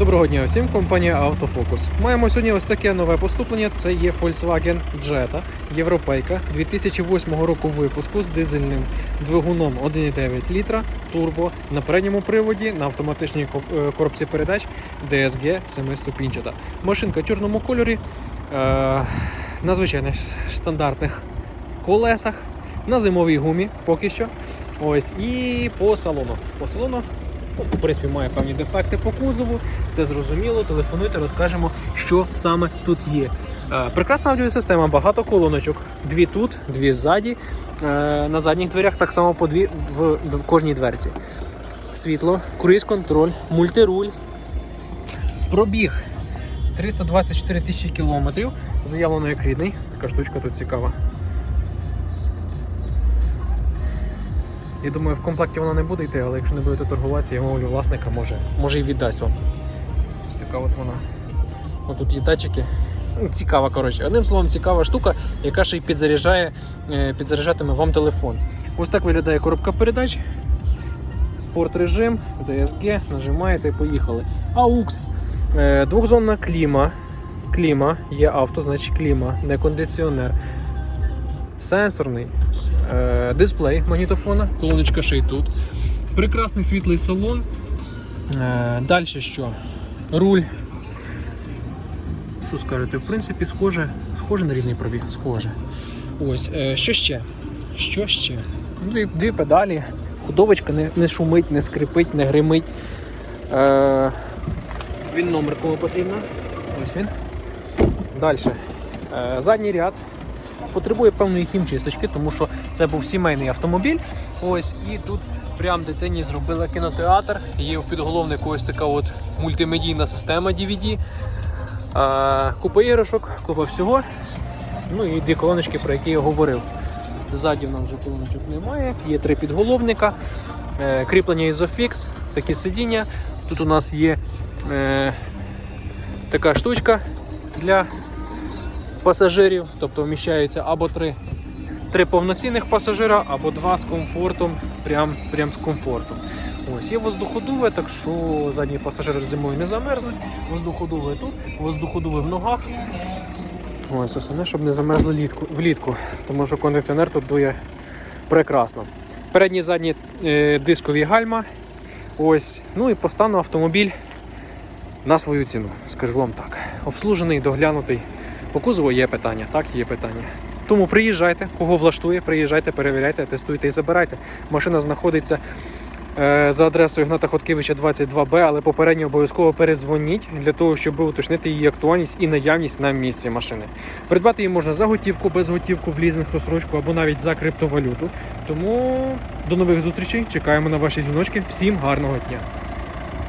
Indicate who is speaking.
Speaker 1: Доброго дня усім, компанія Автофокус. Маємо сьогодні ось таке нове поступлення. Це є Volkswagen Jetta Європейка 2008 року випуску з дизельним двигуном 1,9 літра, турбо на передньому приводі на автоматичній е, коробці передач DSG 7-ступінчата. Машинка в чорному кольорі е, на звичайних стандартних колесах, на зимовій гумі поки що. Ось і по салону. По салону Ну, в принципі, має певні дефекти по кузову. Це зрозуміло. Телефонуйте, розкажемо, що саме тут є. Е, Прекрасна аудіосистема, багато колоночок. Дві тут, дві ззаді. Е, На задніх дверях так само по дві в, кожній дверці. Світло, круїз-контроль, мультируль. Пробіг 324 тисячі кілометрів. Заявлено як рідний. Така штучка тут цікава. Я думаю, в комплекті вона не буде йти, але якщо не будете торгуватися, я мовлю власника, може, може і віддасть вам. Ось така от вона. Ось тут є датчики. Ну, Цікава, коротше. Одним словом, цікава штука, яка ще й підзаряджає, е, підзаряджатиме вам телефон. Ось так виглядає коробка передач. Спорт режим, DSG, нажимаєте і поїхали. AUX. Е, Двохзонна кліма. Кліма, є авто, значить кліма, не кондиціонер. Сенсорний е, дисплей магнітофона, колоночка ще й тут. Прекрасний світлий салон. Е, Далі що? Руль. Що скажете? В принципі, схоже, схоже на рідний пробіг, схоже. Ось, е, що ще? Що ще? Дві, дві педалі. Ходовочка не, не шумить, не скрипить, не гримить. Е, він номер кому потрібно. Ось він. Далі. Е, задній ряд потребує певної хімчисточки, тому що це був сімейний автомобіль. Ось і тут прям дитині зробили кінотеатр. Є в підголовнику ось така от мультимедійна система DVD. Купа іграшок, купа всього. Ну і дві колоночки, про які я говорив. Ззаді в нас вже колоночок немає, є три підголовника, е, кріплення Isofix, такі сидіння. Тут у нас є е, така штучка для пасажирів, тобто вміщаються або три, три повноцінних пасажира, або два з комфортом, прям, прям з комфортом. Ось є воздуходуве, так що задні пасажири зимою не замерзнуть. Воздуходуве тут, воздуходуве в ногах. Ось основне, щоб не замерзли літку, влітку, тому що кондиціонер тут дує прекрасно. Передні задні е, дискові гальма. Ось, ну і по стану автомобіль на свою ціну, скажу вам так. Обслужений, доглянутий. По кузову є питання, так, є питання. Тому приїжджайте, кого влаштує, приїжджайте, перевіряйте, тестуйте і забирайте. Машина знаходиться е, за адресою Гната Хоткевича 22Б, але попередньо обов'язково перезвоніть для того, щоб уточнити її актуальність і наявність на місці машини. Придбати її можна за готівку, без готівку, в лізинг, розсрочку або навіть за криптовалюту. Тому до нових зустрічей. Чекаємо на ваші дзвіночки. Всім гарного дня!